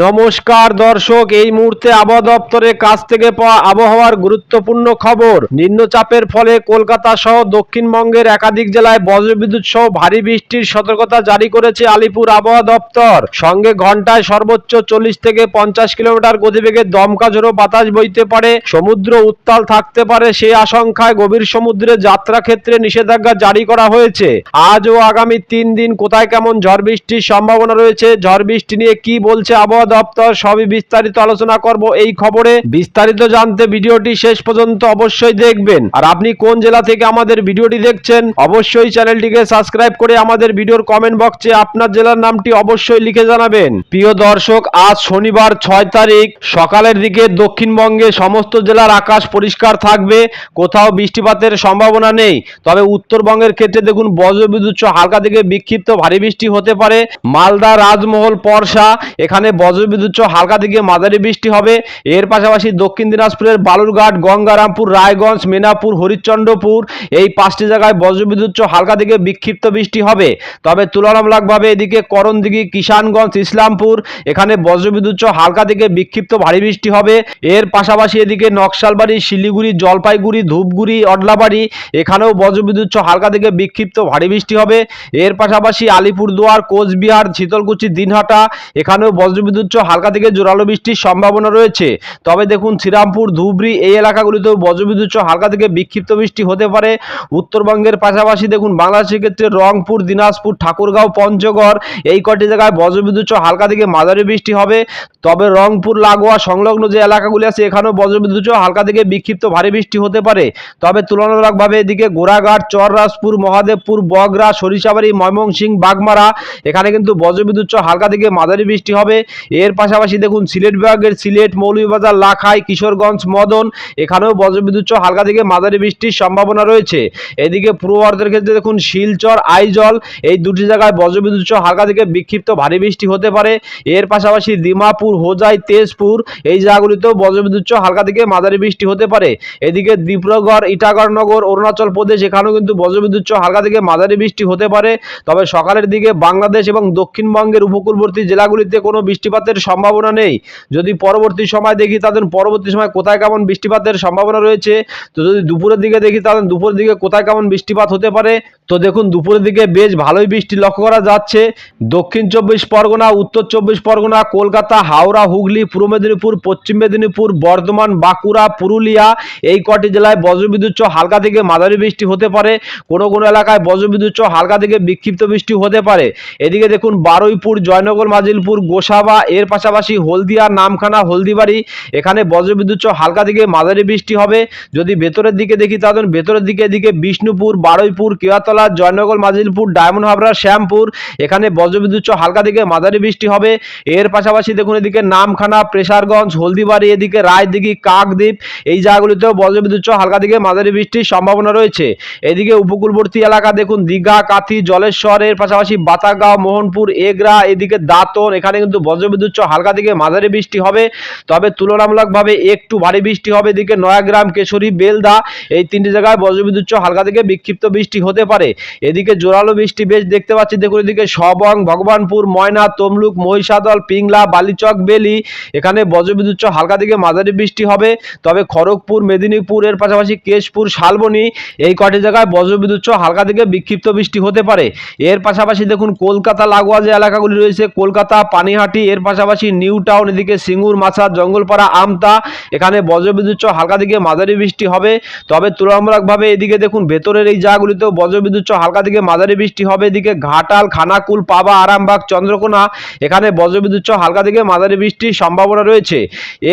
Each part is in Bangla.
নমস্কার দর্শক, এই মুহূর্তে আবহাওয়া দপ্তরের কাছ থেকে পাওয়া আবহাওয়ার গুরুত্বপূর্ণ খবর। নিম্নচাপের ফলে কলকাতা সহ দক্ষিণবঙ্গের একাধিক জেলায় বজ্রবিদ্যুৎ সহ ভারী বৃষ্টির সতর্কতা জারি করেছে আলিপুর আবহাওয়া দপ্তর। সঙ্গে ঘন্টায় সর্বোচ্চ চল্লিশ থেকে পঞ্চাশ কিলোমিটার গতিবেগে দমকা ঝোড়ো বাতাস বইতে পারে। সমুদ্র উত্তাল থাকতে পারে সেই আশঙ্কায় গভীর সমুদ্রে যাত্রা ক্ষেত্রে নিষেধাজ্ঞা জারি করা হয়েছে। আজ ও আগামী তিন দিন কোথায় কেমন ঝড় বৃষ্টির সম্ভাবনা রয়েছে? ঝড় বৃষ্টি নিয়ে কি বলছে আবহাওয়া দপ্তর, সবই বিস্তারিত আলোচনা করব এই খবরে। বিস্তারিত জানতে ভিডিওটি শেষ পর্যন্ত অবশ্যই দেখবেন। আর আপনি কোন জেলা থেকে আমাদের ভিডিওটি দেখছেন, অবশ্যই চ্যানেলটিকে সাবস্ক্রাইব করে আমাদের ভিডিওর কমেন্ট বক্সে আপনার জেলার নামটি অবশ্যই লিখে জানাবেন। প্রিয় দর্শক, আজ শনিবার ছয় তারিখ, সকালের দিকে দক্ষিণবঙ্গে সমস্ত জেলার আকাশ পরিষ্কার থাকবে, কোথাও বৃষ্টিপাতের সম্ভাবনা নেই। তবে উত্তরবঙ্গের ক্ষেত্রে দেখুন, বজ্রবিদ্যুৎ হালকা থেকে বিক্ষিপ্ত ভারী বৃষ্টি হতে পারে। মালদা, রাজমহল পরশা এখানে বজ্রবিদ্যুৎ হালকা থেকে মাঝারি বৃষ্টি হবে। এর পাশাপাশি দক্ষিণ দিনাজপুরের বালুরঘাট, গঙ্গারামপুর, রায়গঞ্জ, মেনাপুর, হরিশ্চন্দ্রপুর এই পাঁচটি জায়গায় বজ্রবিদ্যুৎ হালকা থেকে বিক্ষিপ্ত বৃষ্টি হবে। তবে তুলনামূলকভাবে এদিকে করণদিঘি, কিষানগঞ্জ, ইসলামপুর এখানে বজ্রবিদ্যুৎ হালকা থেকে বিক্ষিপ্ত ভারী বৃষ্টি হবে। এর পাশাপাশি এদিকে নকশালবাড়ি, শিলিগুড়ি, জলপাইগুড়ি, ধূপগুড়ি, অডলাবাড়ি এখানেও বজ্রবিদ্যুৎ হালকা থেকে বিক্ষিপ্ত ভারী বৃষ্টি হবে। এর পাশাপাশি আলিপুরদুয়ার, কোচবিহার, শীতলকুচি, দিনহাটা এখানেও বজ্রবিদ্যুৎ সহ হালকা থেকে জোরালো বৃষ্টির সম্ভাবনা রয়েছে। তবে দেখুন, শ্রীরামপুর, ধুবড়ি এই এলাকাগুলিতেও বজ্রবিদ্যুৎ হালকা থেকে বিক্ষিপ্ত বৃষ্টি হতে পারে। উত্তরবঙ্গের পাশাপাশি দেখুন, বাংলাদেশের ক্ষেত্রে রংপুর, দিনাজপুর, ঠাকুরগাঁও, পঞ্চগড় এই কটি জায়গায় বজ্রবিদ্যুৎ হালকা থেকে মাঝারি বৃষ্টি হবে। তবে রংপুর, লাগোয়া সংলগ্ন যে এলাকাগুলি আছে, এখানেও বজ্রবিদ্যুৎ হালকা থেকে বিক্ষিপ্ত ভারী বৃষ্টি হতে পারে। তবে তুলনামূলকভাবে এদিকে গোড়াঘাট, চররাজপুর, মহাদেবপুর, বগরা, সরিষাবাড়ি, ময়মনসিংহ, বাগমারা, এখানে কিন্তু বজ্রবিদ্যুৎ হালকা থেকে মাঝারি বৃষ্টি হবে। এর পাশাপাশি দেখুন, সিলেট বিভাগের সিলেট, মৌলভীবাজার, লাখাই, কিশোরগঞ্জ, মদন, এখানেও বজ্রবিদ্যুৎ হালকা থেকে মাঝারি বৃষ্টির সম্ভাবনা রয়েছে। এদিকে পূর্ব ভারতের ক্ষেত্রে দেখুন, শিলচর, আইজল, এই দুটি জায়গায় বজ্রবিদ্যুৎ হালকা থেকে বিক্ষিপ্ত ভারী বৃষ্টি হতে পারে। এর পাশাপাশি দিমাপুর হোজাই, তেজপুর, এই জায়গাগুলিতেও বজ্রবিদ্যুৎ হালকা থেকে মাঝারি বৃষ্টি হতে পারে। এদিকে দীপ্রগড় ইটাগড়নগর, অরুণাচল প্রদেশ, এখানেও কিন্তু বজ্রবিদ্যুৎ হালকা থেকে মাঝারি বৃষ্টি হতে পারে। তবে সকালের দিকে বাংলাদেশ এবং দক্ষিণবঙ্গের উপকূলবর্তী জেলাগুলিতে কোনো বৃষ্টিপাতের সম্ভাবনা নেই। যদি পরবর্তী সময় দেখি, তাদের পরবর্তী সময় কোথায় কেমন বৃষ্টিপাতের সম্ভাবনা রয়েছে? তো যদি দুপুরের দিকে দেখি, তাদের দুপুরের দিকে কোথায় কেমন বৃষ্টিপাত হতে পারে? তো দেখুন, দুপুরের দিকে বেশ ভালোই বৃষ্টি লক্ষ্য করা যাচ্ছে। দক্ষিণ চব্বিশ পরগনা, উত্তর চব্বিশ পরগনা, কলকাতা, হাওড়া হুগলি, পূর্ব মেদিনীপুর, পশ্চিম মেদিনীপুর, বর্ধমান, বাঁকুড়া, পুরুলিয়া, এই কটি জেলায় বজ্রবিদ্যুৎ হালকা থেকে মাঝারি বৃষ্টি হতে পারে। কোনো কোনো এলাকায় বজ্রবিদ্যুৎ হালকা থেকে বিক্ষিপ্ত বৃষ্টি হতে পারে। এদিকে দেখুন, বারুইপুর, জয়নগর, মাজিলপুর, গোসাবা, এর পাশাপাশি হলদিয়া, নামখানা, হলদিবাড়ি, এখানে বজ্রবিদ্যুৎ হালকা থেকে মাঝারি বৃষ্টি হবে। যদি ভেতরের দিকে দেখি তাহলে ভেতরের দিকে এদিকে বিষ্ণুপুর, বারুইপুর কেয়াতলা জয়নগর, মাজিলপুর, ডায়মন্ড হাবড়া, শ্যামপুর, এখানে বজ্রবিদ্যুৎ হালকা থেকে মাঝারি বৃষ্টি হবে। এর পাশাপাশি দেখুন, এদিকে নামখানা, প্রেসারগঞ্জ, হলদিবাড়ি, এদিকে রায়দিঘি, কাকদ্বীপ, এই জায়গাগুলিতেও বজ্রবিদ্যুৎ সহ হালকা দিকে মাঝারি বৃষ্টির সম্ভাবনা রয়েছে। এদিকে উপকূলবর্তী এলাকা দেখুন, দীঘা, কাথি, জলেশ্বর, এর পাশাপাশি বাতাগাঁও, মোহনপুর, এগরা, এদিকে দাঁতন, এখানে কিন্তু বজ্রবিদ্যুৎ সহ হালকা দিকে মাঝারি বৃষ্টি হবে। তবে তুলনামূলকভাবে একটু ভারী বৃষ্টি হবে এদিকে নয়াগ্রাম, কেশরী, বেলদা, এই তিনটি জায়গায় বজ্রবিদ্যুৎ সহ হালকা থেকে বিক্ষিপ্ত বৃষ্টি হতে পারে। এদিকে জোরালো বৃষ্টি বেশ দেখতে পাচ্ছি। দেখুন এদিকে সবং, ভগবানপুর, ময়না, তমলুক, মহিষাদল, পিংলা, বালিচক বেলি এখানে বজ্রবিদ্যুৎ হালকা থেকে মাঝারি বৃষ্টি হবে। তবে খড়গপুর মেদিনীপুর এর পাশাপাশি কেশপুর, শালবনী এই কটি জায়গায় বজ্রবিদ্যুৎ হালকা থেকে বিক্ষিপ্ত বৃষ্টি হতে পারে। এর পাশাপাশি দেখুন, কলকাতা, লাগোয়া যে এলাকাগুলি রয়েছে, কলকাতা, পানিহাটি, এর পাশাপাশি নিউ টাউন, এদিকে সিঙ্গুর মাছা জঙ্গলপাড়া, আমতা, এখানে বজ্রবিদ্যুৎ হালকা থেকে মাঝারি বৃষ্টি হবে। তবে তুলনামূলকভাবে এদিকে দেখুন, ভেতরের এই জায়গাগুলিতেও বজ্রবিদ্যুৎ হালকা থেকে মাঝারি বৃষ্টি হবে। এদিকে ঘাটাল, খানাকুল, পাবা, আরামবাগ, চন্দ্রকোনা, এখানে বজ্রবিদ্যুৎ হালকা থেকে মাঝারি বৃষ্টির সম্ভাবনা রয়েছে।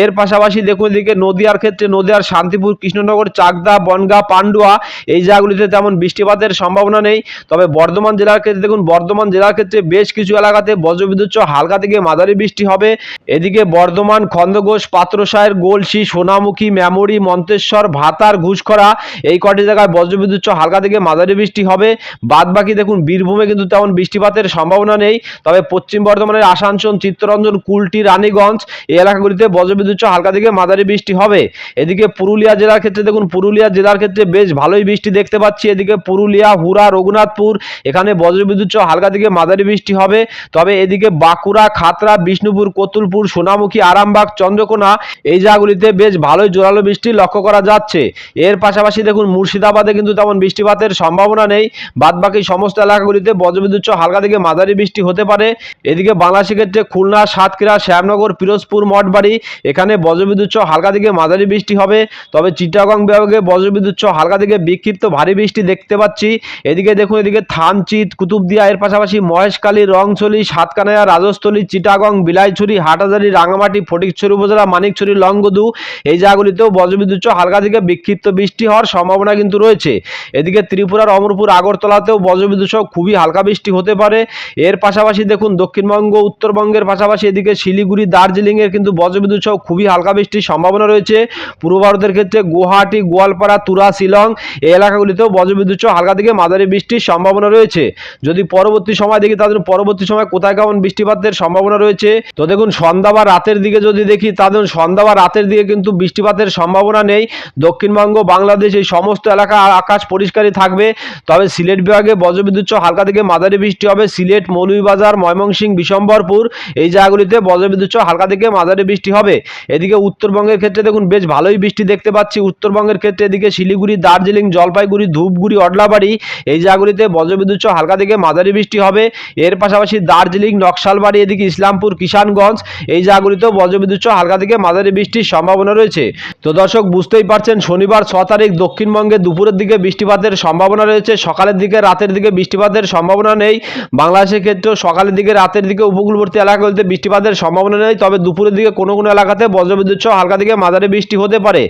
এর পাশাপাশি দেখুন এদিকে নদিয়ার ক্ষেত্রে নদিয়ার শান্তিপুর, কৃষ্ণনগর, চাকদা, বনগা, পান্ডুয়া এই জায়গাগুলিতে তেমন বৃষ্টিপাতের সম্ভাবনা নেই। তবে বর্ধমান জেলার ক্ষেত্রে দেখুন, বর্ধমান জেলার ক্ষেত্রে বেশ কিছু এলাকাতে বজ্রবিদ্যুৎ হালকা থেকে মাঝারি বৃষ্টি হবে। এদিকে বর্ধমান খন্দঘোষ পাত্রসায়ের গোলসি, সোনামুখী মেমরি মন্তেশ্বর, ভাতার, ঘুষখরা এই কটি জায়গায় বজ্রবিদ্যুৎ হালকা থেকে মাঝারি বৃষ্টি হবে। বাদ বাকি দেখুন, বীরভূমে কিন্তু তেমন বৃষ্টিপাতের সম্ভাবনা নেই। তবে পশ্চিম বর্ধমানের আসানসোল, চিত্তরঞ্জন, কুলটি রানীগঞ্জ। এই এলাকাগুলিতে বজ্রবিদ্যুৎ সহ হালকা থেকে মাঝারি বৃষ্টি হবে। এদিকে পুরুলিয়া জেলার ক্ষেত্রে দেখুন, পুরুলিয়া জেলার ক্ষেত্রে বেশ ভালোই বৃষ্টি দেখতে পাচ্ছি। এদিকে পুরুলিয়া হুরা রঘুনাথপুর, এখানে বজ্রবিদ্যুৎ সহ হালকা থেকে মাঝারি বৃষ্টি হবে। তবে এদিকে বাঁকুড়া খাতরা বিষ্ণুপুর, কতুলপুর, সোনামুখী, আরামবাগ, চন্দ্রকোনা এই জায়গাগুলিতে বেশ ভালোই জোরালো বৃষ্টি লক্ষ্য করা যাচ্ছে। এর পাশাপাশি দেখুন, মুর্শিদাবাদে কিন্তু তেমন বৃষ্টিপাতের সম্ভাবনা নেই। বাদবাকি সমস্ত এলাকাগুলিতে বজ্রবিদ্যুৎ হালকা থেকে মাঝারি বৃষ্টি হতে পারে। এদিকে বাংলাদেশের ক্ষেত্রে খুলনা, সাতক্ষীরা শ্যামনগর, পিরোজপুর, মঠবাড়ি। এখানে বজ্রবিদ্যুৎ হালকা থেকে মাঝারি বৃষ্টি হবে। তবে চিটাগং বিভাগে বজ্রবিদ্যুৎ হালকা থেকে বিক্ষিপ্ত ভারী বৃষ্টি দেখতে পাচ্ছি। এদিকে দেখুন, এদিকে থানচিত, কুতুবদিয়া, এর পাশাপাশি মহেশখালী রংছলি সাতকানায়া, রাজস্থলী, চিটাগং, বিলাইছড়ি, হাটাজারি, রাঙামাটি, ফটিকছড়ি উপজেলা, মানিকছড়ি, লংগদু এই জায়গাগুলিতেও বজ্রবিদ্যুৎ হালকা থেকে বিক্ষিপ্ত বৃষ্টি হওয়ার সম্ভাবনা কিন্তু রয়েছে। এদিকে ত্রিপুরার অমরপুর আগরতলাতেও বজ্রবিদ্যুৎ খুবই হালকা বৃষ্টি হতে পারে। এর পাশাপাশি দেখুন, দক্ষিণবঙ্গ, উত্তরবঙ্গের পাশাপাশি এদিকে শিলিগুড়ি, দার্জিলিং এর কিন্তু বজ্রবিদ্যুৎ সহ খুবই হালকা বৃষ্টির সম্ভাবনা রয়েছে। পূর্ব ভারতের ক্ষেত্রে গুয়াহাটি, গোয়ালপাড়া, তুরা, শিলং এই এলাকাগুলিতেও বজ্রবিদ্যুৎ সহ হালকা থেকে মাঝারি বৃষ্টির সম্ভাবনা রয়েছে। যদি পরবর্তী সময় দেখি তাদের পরবর্তী সময় কোথায় কেমন বৃষ্টিপাতের সম্ভাবনা রয়েছে? তো দেখুন, সন্ধ্যা বা রাতের দিকে যদি দেখি তাদের সন্ধ্যা বা রাতের দিকে কিন্তু বৃষ্টিপাতের সম্ভাবনা নেই। দক্ষিণবঙ্গ, বাংলাদেশ এই সমস্ত এলাকা আকাশ পরিষ্কারই থাকবে। তবে সিলেট বিভাগে বজ্রবিদ্যুৎ সহ হালকা থেকে মাঝারি বৃষ্টি হবে। সিলেট, মৌলভীবাজার, ময়মনসিংহ, বিশম্বরপুর এই জায়গাগুলিতে বজ্রবিদ্যুৎ হালকা থেকে মাঝারি বৃষ্টি হবে। এদিকে উত্তরবঙ্গের ক্ষেত্রে দেখুন, বেশ ভালোই বৃষ্টি দেখতে পাচ্ছি। উত্তরবঙ্গের ক্ষেত্রে এদিকে শিলিগুড়ি, দার্জিলিং, জলপাইগুড়ি, ধূপগুড়ি, অডলাবাড়ি এই জায়গাগুলিতে বজ্রবিদ্যুৎ হালকা থেকে মাঝারি বৃষ্টি হবে। এর পাশাপাশি দার্জিলিং, নকশালবাড়ি, এদিকে ইসলামপুর, কিষানগঞ্জ এই জায়গাগুলিতেও বজ্রবিদ্যুৎ হালকা থেকে মাঝারি বৃষ্টির সম্ভাবনা রয়েছে। তো দর্শক, বুঝতেই পারছেন, শনিবার ছ তারিখ দক্ষিণবঙ্গে দুপুরের দিকে বৃষ্টিপাতের সম্ভাবনা রয়েছে, সকালের দিকে, রাতের দিকে বৃষ্টিপাতের সম্ভাবনা নেই। বাংলাদেশের ক্ষেত্রেও সকালের দিকে, রাতের দিকে উপকূলবর্তী এলাকাগুলিতে বৃষ্টিপাতের সম্ভাবনা নেই, তবে দুপুরের দিকে কোনো কোনো এলাকাতে বজ্রবিদ্যুৎ সহ হালকা থেকে মাঝারি বৃষ্টি হতে পারে।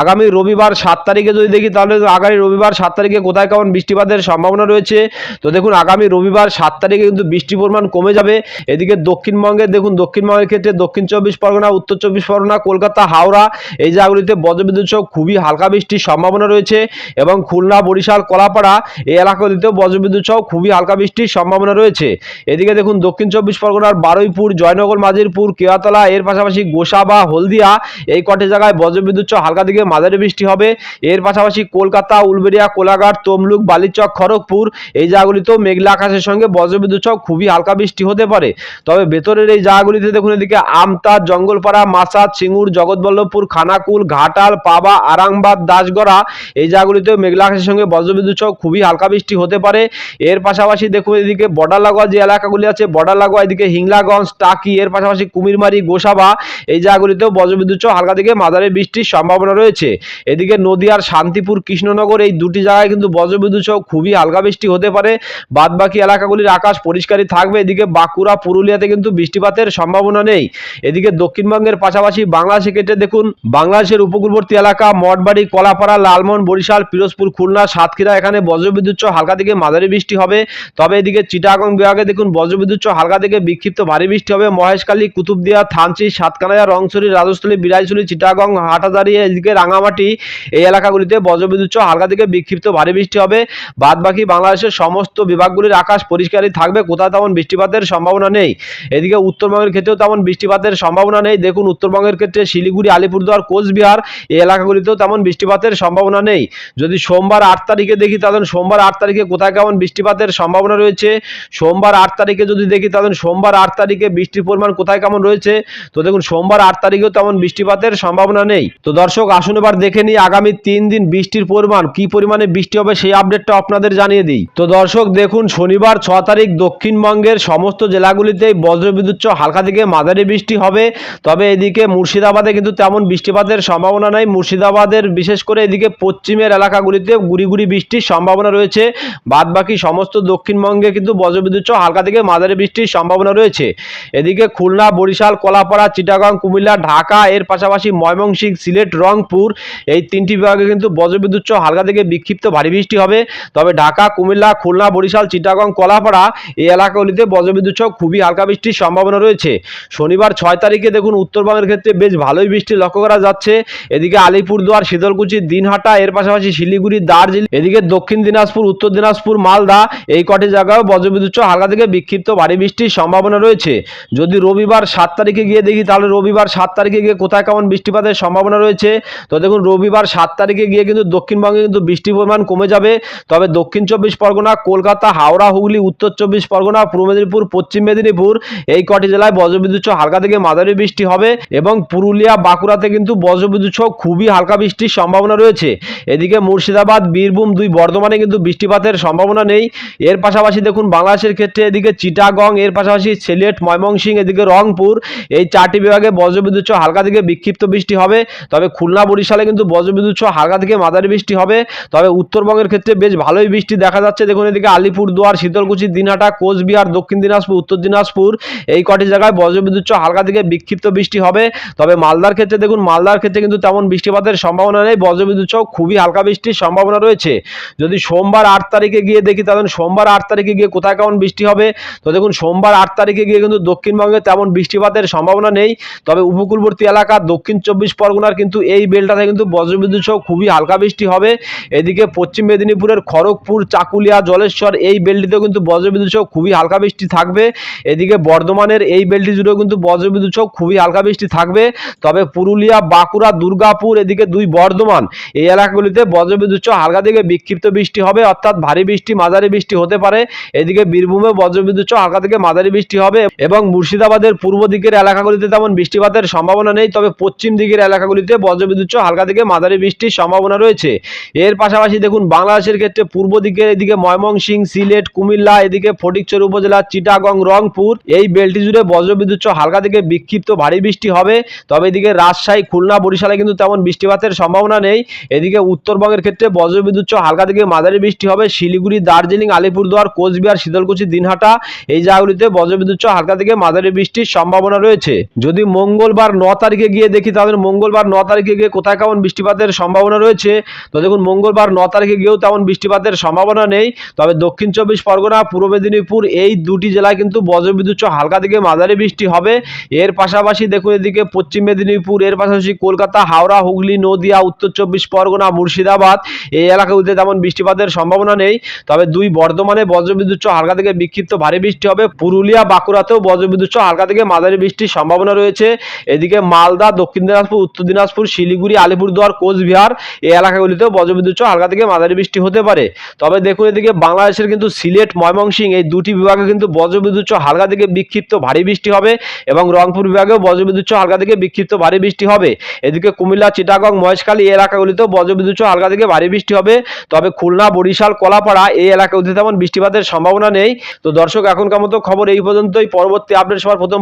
আগামী রবিবার সাত তারিখে যদি দেখি, তাহলে আগামী রবিবার সাত তারিখে কোথায় কেমন বৃষ্টিপাতের সম্ভাবনা রয়েছে? তো দেখুন, আগামী রবিবার সাত তারিখে কিন্তু বৃষ্টির পরিমাণ কমে যাবে। এদিকে দক্ষিণবঙ্গে, দেখুন, দক্ষিণবঙ্গের ক্ষেত্রে দক্ষিণ চব্বিশ পরগনা, উত্তর চব্বিশ পরগনা, কলকাতা, হাওড়া, এই জায়গাগুলিতে বজ্রবিদ্যুৎ সহ খুবই হালকা বৃষ্টির সম্ভাবনা রয়েছে এবং খুলনা, বরিশাল, কলাপাড়া এই এলাকাগুলিতেও বজ্রবিদ্যুৎ সহ খুবই হালকা বৃষ্টির সম্ভাবনা রয়েছে। এদিকে দেখুন, দক্ষিণ চব্বিশ পরগনার বারুইপুর, জয়নগর মাঝিরপুর কেয়াতলা এর পাশাপাশি গোসা বা হলদিয়া, এই কটি জায়গায় বজ্রবিদ্যুৎ হালকা থেকে মাঝারি বৃষ্টি হবে। এর পাশাপাশি কলকাতা, উলবেড়িয়া, কোলাঘাট, তমলুক, বালিচক, খড়গপুর, এই জায়গাগুলিতেও মেঘলা আকাশের সঙ্গে বজ্রবিদ্যুৎ সহ খুবই হালকা বৃষ্টি হতে পারে। তবে ভেতরের এই জায়গাগুলিতে দেখুন এদিকে আমতা, জঙ্গলপাড়া মাসাদ সিঙ্গুর, জগৎবল্লভপুর, খানাকুল, ঘাটাল, পাবা, আরামবাগ, দাসগড়া, এই জায়গাগুলিতেও মেঘলা আকাশের সঙ্গে বজ্রবিদ্যুৎ সহ খুবই হালকা বৃষ্টি হতে পারে। এর পাশাপাশি দেখুন এদিকে বর্ডার লাগোয়া যে এলাকাগুলি আছে, বর্ডার লাগোয়া এদিকে হিংলাগঞ্জ, টাকি, এর পাশাপাশি কুমিরমারি, গোসাবা, এই জায়গাগুলিতেও বজ্রবিদ্যুৎ সহ হালকা থেকে মাঝারি বৃষ্টির সম্ভাবনা রয়েছে। এদিকে নদিয়ার শান্তিপুর, কৃষ্ণনগর এই দুটি জায়গায় কিন্তু বজ্রবিদ্যুৎ সহ খুবই হালকা বৃষ্টি হতে পারে। বাদবাকি এলাকাগুলির আকাশ পরিষ্কারই থাকবে। এদিকে বাঁকুড়া, পুরুলিয়াতে কিন্তু বৃষ্টিপাতের সম্ভাবনা নেই। এদিকে দক্ষিণবঙ্গের পাশাপাশি বাংলাদেশে কেটে দেখুন, বাংলাদেশের উপকূলবর্তী এলাকা মঠবাড়ি, কলাপাড়া, লালমোহন, বরিশাল, পিরোজপুর, খুলনা, সাতক্ষীরা এখানে বজ্রবিদ্যুৎ সহ হালকা থেকে মাঝারি বৃষ্টি হবে। তবে এদিকে চিটাগং বিভাগে দেখুন, বজ্রবিদ্যুৎ সহ হালকা থেকে বিক্ষিপ্ত ভারী বৃষ্টি হবে। মহেশখালী কুতুবদিয়া, থানচি সাতকানায়া রংছড়ি, রাজস্থলী বিলাইছড়ি চিটাগং হাটাদারি এদিকে রাঙামাটি, এই এলাকাগুলিতে বজ্রবিদ্যুৎ হালকা থেকে বিক্ষিপ্ত ভারী বৃষ্টি হবে। বাদ বাকি বাংলাদেশের সমস্ত বিভাগগুলির আকাশ পরিষ্কারই থাকবে। কোথাও তেমন বৃষ্টিপাতের সম্ভাবনা নেই। এদিকে উত্তরবঙ্গের ক্ষেত্রেও তেমন বৃষ্টিপাতের সম্ভাবনা নেই। দেখুন, উত্তরবঙ্গের ক্ষেত্রে শিলিগুড়ি, আলিপুরদুয়ার, কোচবিহার, এই এলাকাগুলিতেও তেমন বৃষ্টিপাতের সম্ভাবনা নেই। যদি সোমবার আট তারিখে দেখি, তাহলে সোমবার আট তারিখে কোথায় কেমন বৃষ্টিপাতের সম্ভাবনা রয়েছে? সোমবার আট তারিখে যদি দেখি, তাহলে সোমবার আট তারিখে বৃষ্টির পরিমাণ কোথায় কেমন রয়েছে? তো দেখুন, সোমবার আট তারিখেও তেমন বৃষ্টিপাতের সম্ভাবনা নেই। তো দর্শক, আসুন এবার দেখে নিই আগামী তিন দিন বৃষ্টির পরিমাণ। কি পরিমাণে বৃষ্টি হবে সেই আপডেটটা আপনাদের জানিয়ে দিই। তো দর্শক, দেখুন, শনিবার ছ তারিখ দক্ষিণবঙ্গের সমস্ত জেলাগুলিতেই বজ্রবিদ্যুৎ হালকা থেকে মাঝারি বৃষ্টি হবে। তবে এদিকে মুর্শিদাবাদে কিন্তু তেমন বৃষ্টিপাতের সম্ভাবনা নেই। মুর্শিদাবাদের, বিশেষ করে এদিকে পশ্চিমের এলাকাগুলিতে গুড়ি গুড়ি বৃষ্টির সম্ভাবনা রয়েছে। বাদ বাকি সমস্ত দক্ষিণবঙ্গে কিন্তু বজ্রবিদ্যুৎ হালকা থেকে মাঝারি বৃষ্টির সম্ভাবনা রয়েছে। এদিকে খুলনা বরিশাল, কলাপাড়া, চিটাগাং, কুমিল্লা, ঢাকা, এর পাশাপাশি ময়মনসিংহ সিলেট, রংপুর, এই তিনটি বিভাগে কিন্তু বজ্রবিদ্যুৎ সহ হালকা থেকে বিক্ষিপ্ত ভারী বৃষ্টি হবে। তবে ঢাকা, কুমিল্লা, খুলনা, বরিশাল, চিটাগং, কলাপাড়া এই এলাকাগুলিতে বজ্রবিদ্যুৎ সহ খুবই হালকা বৃষ্টির সম্ভাবনা রয়েছে। শনিবার ছয় তারিখে দেখুন উত্তরবঙ্গের ক্ষেত্রে বেশ ভালোই বৃষ্টি লক্ষ্য করা যাচ্ছে। এদিকে আলিপুরদুয়ার, শীতলকুচি, দিনহাটা, এর পাশাপাশি শিলিগুড়ি, দার্জিলিং, এদিকে দক্ষিণ দিনাজপুর, উত্তর দিনাজপুর, মালদা এই কটি জায়গায় বজ্রবিদ্যুৎ সহ হালকা থেকে বিক্ষিপ্ত ভারী বৃষ্টির সম্ভাবনা রয়েছে। যদি রবিবার রবিবার সাত তারিখে গিয়ে দেখি, তাহলে রবিবার সাত তারিখে গিয়ে কোথায় কেমন বৃষ্টিপাতের সম্ভাবনা রয়েছে? তো দেখুন, রবিবার সাত তারিখে গিয়ে কিন্তু দক্ষিণবঙ্গে কিন্তু বৃষ্টির পরিমাণ কমে যাবে। তবে দক্ষিণ চব্বিশ পরগনা, কলকাতা, হাওড়া, হুগলি, উত্তর চব্বিশ পরগনা, পূর্ব মেদিনীপুর, পশ্চিম মেদিনীপুর, এই কটি জেলায় বজ্রবিদ্যুৎ হালকা থেকে মাঝারি বৃষ্টি হবে এবং পুরুলিয়া, বাঁকুড়াতে কিন্তু বজ্রবিদ্যুৎ খুবই হালকা বৃষ্টির সম্ভাবনা রয়েছে। এদিকে মুর্শিদাবাদ, বীরভূম দুই বর্ধমানে কিন্তু বৃষ্টিপাতের সম্ভাবনা নেই। এর পাশাপাশি দেখুন, বাংলাদেশের ক্ষেত্রে এদিকে চিটাগং, এর পাশাপাশি সিলেট, ময়মনসিংহ, এদিকে রংপুর, এই চারটি বিভাগে বজ্রবিদ্যুৎ সহ হালকা থেকে বিক্ষিপ্ত বৃষ্টি হবে। তবে খুলনা, বরিশালে কিন্তু বজ্রবিদ্যুৎ সহ হালকা থেকে মাঝারি বৃষ্টি হবে। তবে উত্তরবঙ্গের ক্ষেত্রে বেশ ভালোই বৃষ্টি দেখা যাচ্ছে। দেখুন এদিকে আলিপুরদুয়ার শীতলকুচি, দিনহাটা, কোচবিহার, দক্ষিণ দিনাজপুর, উত্তর দিনাজপুর, এই কটি জায়গায় বজ্রবিদ্যুৎ সহ হালকা থেকে বিক্ষিপ্ত বৃষ্টি হবে। তবে মালদার ক্ষেত্রে দেখুন, মালদার ক্ষেত্রে কিন্তু তেমন বৃষ্টিপাতের সম্ভাবনা নেই। বজ্রবিদ্যুৎ সহ খুবই হালকা বৃষ্টির সম্ভাবনা রয়েছে। যদি সোমবার আট তারিখে গিয়ে দেখি, তাহলে সোমবার আট তারিখে গিয়ে কোথায় কেমন বৃষ্টি হবে? তো দেখুন, সোমবার আট তারিখে গিয়ে কিন্তু দক্ষিণবঙ্গে তেমন বৃষ্টিপাতের সম্ভাবনা নেই। তবে উপকূলবর্তী এলাকা, দক্ষিণ চব্বিশ পরগনার কিন্তু এই বেলটাতে কিন্তু বজ্রবিদ্যুৎ সহ খুবই হালকা বৃষ্টি হবে। এদিকে পশ্চিম মেদিনীপুরের খড়গপুর, চাকুলিয়া, জলেশ্বর এই বেলটিতেও কিন্তু বজ্রবিদ্যুৎ সহ খুবই হালকা বৃষ্টি থাকবে। এদিকে বর্ধমানের এই বেলটি জুড়েও কিন্তু বজ্রবিদ্যুৎ সহ খুবই হালকা বৃষ্টি থাকবে। তবে পুরুলিয়া, বাঁকুড়া, দুর্গাপুর, এদিকে দুই বর্ধমান এই এলাকাগুলিতে বজ্রবিদ্যুৎ সহ হালকা থেকে বিক্ষিপ্ত বৃষ্টি হবে। অর্থাৎ ভারী বৃষ্টি, মাঝারি বৃষ্টি হতে পারে। এদিকে বীরভূমে বজ্রবিদ্যুৎ সহ হালকা থেকে মাঝারি বৃষ্টি হবে এবং মুর্শিদাবাদের পূর্ব দিকের এলাকাগুলিতে তেমন বৃষ্টিপাতের সম্ভাবনা নেই, তবে পশ্চিম দিকের এলাকাগুলিতে বজ্রবিদ্যুৎ হালকা থেকে মাঝারি বৃষ্টির সম্ভাবনা রয়েছে। এর পাশাপাশি দেখুন, বাংলাদেশের ক্ষেত্রে পূর্ব দিকের এদিকে ময়মনসিংহ সিলেট, কুমিল্লা, এদিকে ফটিকচর উপজেলা, চিটাগং, রংপুর, এই বেলটি জুড়ে বজ্রবিদ্যুৎ হালকা থেকে বিক্ষিপ্ত ভারী বৃষ্টি হবে। তবে এদিকে রাজশাহী, খুলনা, বরিশালে কিন্তু তেমন বৃষ্টিপাতের সম্ভাবনা নেই। এদিকে উত্তরবঙ্গের ক্ষেত্রে বজ্রবিদ্যুৎ হালকা থেকে মাঝারি বৃষ্টি হবে। শিলিগুড়ি, দার্জিলিং, আলিপুরদুয়ার, কোচবিহার, শীতলকুচি, দিনহাটা এই জায়গাগুলিতে বজ্রবিদ্যুৎ হালকা থেকে মাঝারি বৃষ্টির সম্ভাবনা রয়েছে। যদি মঙ্গলবার ন তারিখে গিয়ে দেখি, তাহলে মঙ্গলবার ন তারিখে গিয়ে কোথায় কেমন বৃষ্টিপাতের সম্ভাবনা রয়েছে? তো দেখুন, মঙ্গলবার ন তারিখে গিয়েও তেমন বৃষ্টিপাতের সম্ভাবনা নেই। তবে দক্ষিণ চব্বিশ পরগনা, পূর্ব মেদিনীপুর এই দুটি জেলায় কিন্তু বজ্রবিদ্যুৎ হালকা থেকে মাঝারি বৃষ্টি হবে। এর পাশাপাশি দেখুন, এদিকে পশ্চিম মেদিনীপুর, এর পাশাপাশি কলকাতা, হাওড়া, হুগলি, নদিয়া, উত্তর চব্বিশ পরগনা, মুর্শিদাবাদ এই এলাকাগুলিতে তেমন বৃষ্টিপাতের সম্ভাবনা নেই। তবে দুই বর্ধমানে বজ্রবিদ্যুৎ হালকা থেকে বিক্ষিপ্ত ভারী বৃষ্টি হবে। পুরুলিয়া, বাঁকুড়াতেও বজ্রবিদ্যুৎ হালকা থেকে মাঝারি বৃষ্টির সম্ভাবনা রয়েছে। এদিকে মালদা, দক্ষিণ দিনাজপুর, উত্তর দিনাজপুর, শিলিগুড়ি, আলিপুরদুয়ার, কোচবিহার এই এলাকাগুলিতেও বজ্রবিদ্যুৎ হালকা থেকে মাঝারি বৃষ্টি হতে পারে। তবে দেখুন এদিকে বাংলাদেশের কিন্তু সিলেট, ময়মনসিংহ এই দুটি বিভাগে কিন্তু বজ্রবিদ্যুৎ হালকা থেকে বিক্ষিপ্ত ভারী বৃষ্টি হবে এবং রংপুর বিভাগেও বজ্রবিদ্যুৎ হালকা থেকে বিক্ষিপ্ত ভারী বৃষ্টি হবে। এদিকে কুমিল্লা, চিটাগং, মহেশখালী এই এলাকাগুলিতেও বজ্রবিদ্যুৎ হালকা থেকে ভারী বৃষ্টি হবে। তবে খুলনা, বরিশাল, কলাপাড়া এই এলাকাগুলিতে তেমন বৃষ্টিপাতের সম্ভাবনা নেই। তো দর্শক, এখনকার মতো খবর এই পর্যন্তই। পরবর্তী আপডেট সবার প্রথম